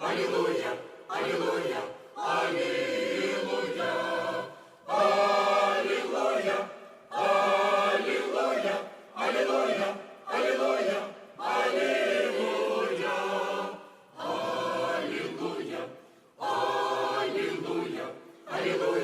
Аллилуйя, Аллилуйя, Аллилуйя, Аллилуйя, Аллилуйя, Аллилуйя, Аллилуйя, Аллилуйя. Алілуя, Алілуя, Алілуя.